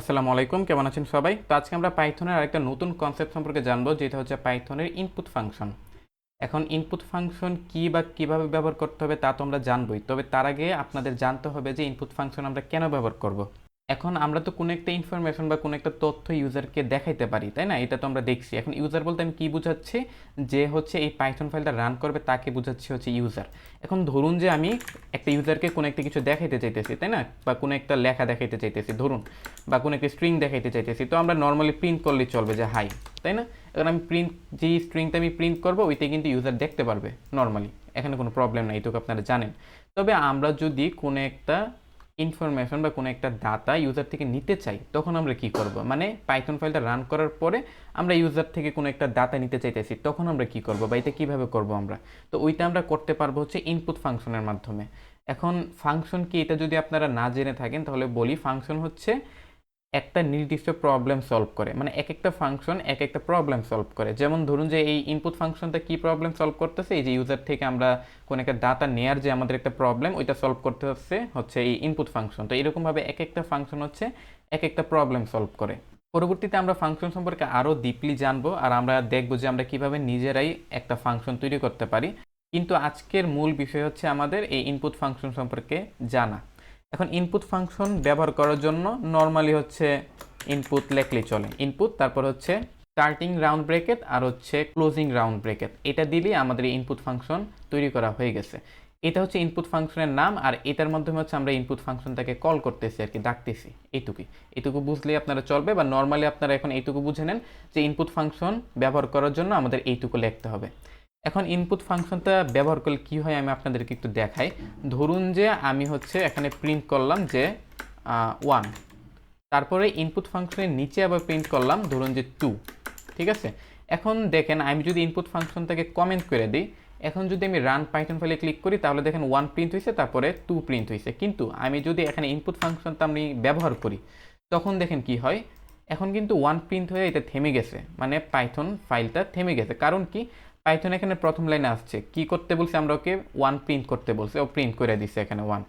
আসসালামু আলাইকুম, কেমন আছেন সবাই তো আজকে আমরা পাইথনের আরেকটা নতুন কনসেপ্ট সম্পর্কে জানব, যেটা হচ্ছে পাইথনের ইনপুট ফাংশন এখন ইনপুট ফাংশন কি বা কীভাবে ব্যবহার করতে হবে তা তো আমরা জানবই, তবে তার আগে আপনাদের জানতে হবে যে ইনপুট ফাংশন আমরা কেন ব্যবহার করব। এখন আমরা তো কোনো একটা ইনফরমেশন বা কোনো একটা তথ্য ইউজারকে দেখাইতে পারি, তাই না? এটা তো আমরা দেখছি। এখন ইউজার বলতে আমি কী বুঝাচ্ছি? যে হচ্ছে এই পাইথন ফাইলটা রান করবে, তাকে বুঝাচ্ছি হচ্ছে ইউজার এখন ধরুন যে আমি একটা ইউজারকে কোনো একটা কিছু দেখাইতে চাইতেছি, তাই না? বা কোনো একটা লেখা দেখাইতে চাইতেছি, ধরুন, বা কোনো একটা স্ট্রিং দেখাইতে চাইতেছি। তো আমরা নর্মালি প্রিন্ট করলেই চলবে যে হাই তাই না? এখন আমি প্রিন্ট যেই স্ট্রিংটা আমি প্রিন্ট করব ওইতে কিন্তু ইউজার দেখতে পারবে নর্মালি এখানে কোনো প্রবলেম নাই, এটুকু আপনারা জানেন। তবে আমরা যদি কোনো একটা ইনফরমেশন বা কোনো একটা ডাটা ইউজার থেকে নিতে চাই, তখন আমরা কি করব? মানে পাইথন ফাইলটা রান করার পরে আমরা ইউজার থেকে কোনো একটা ডাটা নিতে চাইতেছি, তখন আমরা কি করব বা এটা কীভাবে করব আমরা? তো ওইটা আমরা করতে পারব হচ্ছে ইনপুট ফাংশনের মাধ্যমে। এখন ফাংশন কি এটা যদি আপনারা না জেনে থাকেন, তাহলে বলি ফাংশন হচ্ছে একটা নির্দিষ্ট প্রবলেম সলভ করে। মানে এক একটা ফাংশন এক একটা প্রবলেম সলভ করে। যেমন ধরুন যে এই ইনপুট ফাংশনটা কি প্রবলেম সলভ করতেছে? এই যে ইউজার থেকে আমরা কোনো একটা ডাটা নেয়ার যে আমাদের একটা প্রবলেম ওইটা সলভ করতে হচ্ছে হচ্ছে এই ইনপুট ফাংশন তো এরকমভাবে এক একটা ফাংশন হচ্ছে এক একটা প্রবলেম সলভ করে। পরবর্তীতে আমরা ফাংশন সম্পর্কে আরও ডিপলি জানব আর আমরা দেখব যে আমরা কীভাবে নিজেরাই একটা ফাংশন তৈরি করতে পারি। কিন্তু আজকের মূল বিষয় হচ্ছে আমাদের এই ইনপুট ফাংশন সম্পর্কে জানা। এখন ইনপুট ফাংশন ব্যবহার করার জন্য নর্মালি হচ্ছে ইনপুট লেখলে চলে। ইনপুট তারপর হচ্ছে স্টার্টিং রাউন্ড ব্রেকেট আর হচ্ছে ক্লোজিং রাউন্ড ব্রেকেট এটা দিলেই আমাদের ইনপুট ফাংশন তৈরি করা হয়ে গেছে। এটা হচ্ছে ইনপুট ফাংশনের নাম আর এটার মাধ্যমে হচ্ছে আমরা ইনপুট ফাংশনটাকে কল করতেছি আর কি, ডাকতেছি। এইটুকুই। এইটুকু বুঝলেই আপনারা চলবে বা নর্মালি আপনারা এখন এইটুকু বুঝে নেন যে ইনপুট ফাংশন ব্যবহার করার জন্য আমাদের এইটুকু লিখতে হবে। এখন ইনপুট ফাংশনটা ব্যবহার করলে কী হয় আমি আপনাদেরকে একটু দেখাই। ধরুন যে আমি হচ্ছে এখানে প্রিন্ট করলাম যে ওয়ান তারপরে ইনপুট ফাংশনের নিচে আবার প্রিন্ট করলাম, ধরুন যে টু ঠিক আছে? এখন দেখেন, আমি যদি ইনপুট ফাংশনটাকে কমেন্ট করে দিই, এখন যদি আমি রান পাইথন ফাইলে ক্লিক করি, তাহলে দেখেন ওয়ান প্রিন্ট হয়েছে, তারপরে টু প্রিন্ট হয়েছে। কিন্তু আমি যদি এখানে ইনপুট ফাংশনটা আমি ব্যবহার করি, তখন দেখেন কি হয়? এখন কিন্তু ওয়ান প্রিন্ট হয়ে এটা থেমে গেছে। মানে পাইথন ফাইলটা থেমে গেছে। কারণ কি? পাইথন এখানে প্রথম লাইনে আসছে। কি করতে বলছে আমরা ওকে ওয়ান প্রিন্ট করতে বলছে। ও প্রিন্ট করে দিছে এখানে ওয়ান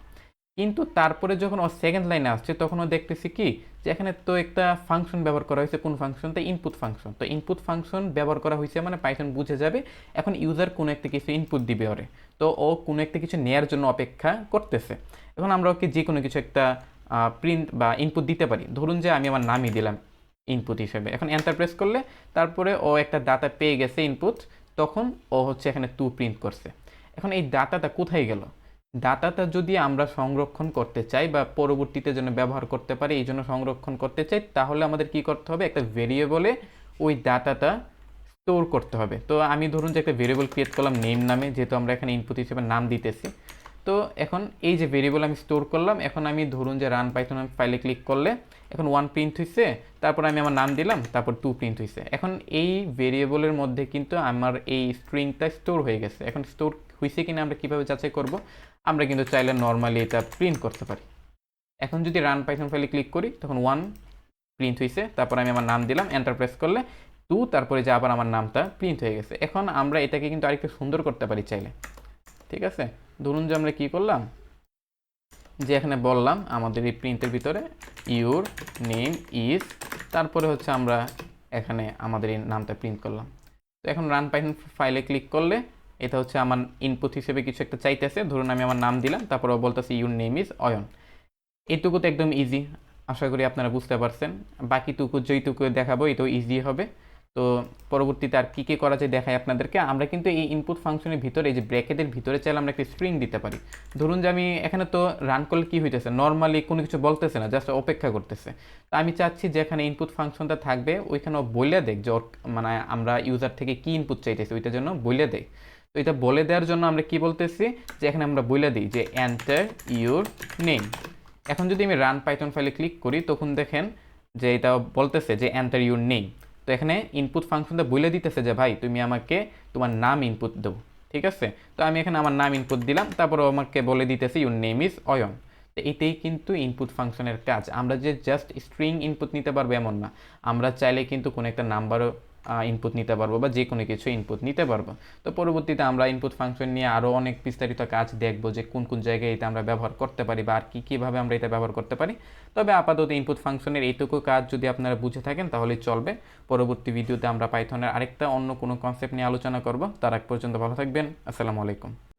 কিন্তু তারপরে যখন ও সেকেন্ড লাইনে আসছে, তখন ও দেখতেছি কি? যে এখানে তো একটা ফাংশন ব্যবহার করা হয়েছে কোন ফাংশন তো ইনপুট ফাংশন তো ইনপুট ফাংশন ব্যবহার করা হয়েছে মানে পাইথন বুঝে যাবে এখন ইউজার কোনো একটা কিছু ইনপুট দিবে ওরে। তো ও কোনো একটা কিছু নেয়ার জন্য অপেক্ষা করতেছে। এখন আমরা ওকে যে কোনো কিছু একটা প্রিন্ট বা ইনপুট দিতে পারি। ধরুন যে আমি আমার নামই দিলাম ইনপুট হিসেবে। এখন এন্টার প্রেস করলে তারপরে ও একটা ডাটা পেয়ে গেছে ইনপুট তখন ও হচ্ছে এখানে টু প্রিন্ট করছে। এখন এই ডাটাটা কোথায় গেল? ডাটাটা যদি আমরা সংরক্ষণ করতে চাই বা পরবর্তীতে যেন ব্যবহার করতে পারি, এই জন্য সংরক্ষণ করতে চাই, তাহলে আমাদের কি করতে হবে? একটা ভেরিয়েবলে ওই ডাটাটা স্টোর করতে হবে। তো আমি ধরুন যে একটা ভেরিয়েবল ক্রিয়েট করলাম নেম নামে, যেহেতু আমরা এখানে ইনপুট হিসেবে নাম দিতেছি। তো এখন এই যে ভেরিয়েবল আমি স্টোর করলাম, এখন আমি ধরুন যে রান পাইথন আমি ফাইলে ক্লিক করলে, এখন ওয়ান প্রিন্ট হয়েছে তারপর আমি আমার নাম দিলাম, তারপর টু প্রিন্ট হয়েছে এখন এই ভেরিয়েবলের মধ্যে কিন্তু আমার এই স্ট্রিংটা স্টোর হয়ে গেছে। এখন স্টোর হয়েছে কিনা আমরা কীভাবে যাচাই করব, আমরা কিন্তু চাইলে নর্মালি এটা প্রিন্ট করতে পারি। এখন যদি রান পাইথন ফাইলে ক্লিক করি, তখন ওয়ান প্রিন্ট হয়েছে তারপর আমি আমার নাম দিলাম এন্টার প্রেস করলে টু তারপরে যে আবার আমার নামটা প্রিন্ট হয়ে গেছে। এখন আমরা এটাকে কিন্তু আরেকটু সুন্দর করতে পারি চাইলে। ঠিক আছে? ধরুন যে আমরা কী করলাম? যে এখানে বললাম আমাদের এই প্রিন্টের ভিতরে ইউর নেম ইজ তারপরে হচ্ছে আমরা এখানে আমাদের এই নামটা প্রিন্ট করলাম। তো এখন রান পাইথন ফাইলে ক্লিক করলে এটা হচ্ছে আমার ইনপুট হিসেবে কিছু একটা চাইতেছে। ধরুন আমি আমার নাম দিলাম, তারপর বলতেছে ইউর নেম ইজ অয়ন। এটুকু তো একদম ইজি আশা করি আপনারা বুঝতে পারছেন। বাকিটুকু যেইটুকু দেখাবো, এটাও ইজি হবে। তো পরবর্তীতে আর কী কী করা যায় দেখাই আপনাদেরকে। আমরা কিন্তু এই ইনপুট ফাংশনের ভিতরে, এই যে ব্র্যাকেটের ভিতরে চাইলে আমরা একটা স্ট্রিং দিতে পারি। ধরুন যে আমি এখানে তো রান করলে কী হইতেছে? নর্মালি কোনো কিছু বলতেছে না জাস্ট অপেক্ষা করতেছে। তো আমি চাচ্ছি যে এখানে ইনপুট ফাংশনটা থাকবে, ওইখানে বলে দেখ যে মানে আমরা ইউজার থেকে কী ইনপুট চাইতেছি, ওইটার জন্য বলে দেয় তো এটা বলে দেওয়ার জন্য আমরা কি বলতেছি? যে এখানে আমরা বলে দিই যে অ্যান্টার ইউর নেম এখন যদি আমি রান পাইথন ফাইলে ক্লিক করি, তখন দেখেন যে এটা বলতেছে যে এন্টার ইউর নেম তো এখানে ইনপুট ফাংশনটা বলে দিতেছে যে, ভাই, তুমি আমাকে তোমার নাম ইনপুট দেবো ঠিক আছে? তো আমি এখানে আমার নাম ইনপুট দিলাম, তারপর আমাকে বলে দিতেছে ইউর নেম ইজ অয়ন তো এটাই কিন্তু ইনপুট ফাংশনের কাজ। আমরা যে জাস্ট স্ট্রিং ইনপুট নিতে পারব এমন না। আমরা চাইলে কিন্তু কোনো একটা নাম্বারও ইনপুট নিতে পারব বা যে কোনো কিছু ইনপুট নিতে পারব। তো পরবর্তীতে আমরা ইনপুট ফাংশন নিয়ে আরও অনেক বিস্তারিত কাজ দেখব যে কোন কোন জায়গায় এটা আমরা ব্যবহার করতে পারি বা আর কী কীভাবে আমরা এটা ব্যবহার করতে পারি। তবে আপাতত ইনপুট ফাংশনের এইটুকু কাজ যদি আপনারা বুঝে থাকেন তাহলে চলবে। পরবর্তী ভিডিওতে আমরা পাইথনের আরেকটা অন্য কোনো কনসেপ্ট নিয়ে আলোচনা করব। তার আগ পর্যন্ত ভালো থাকবেন। আসসালামু আলাইকুম।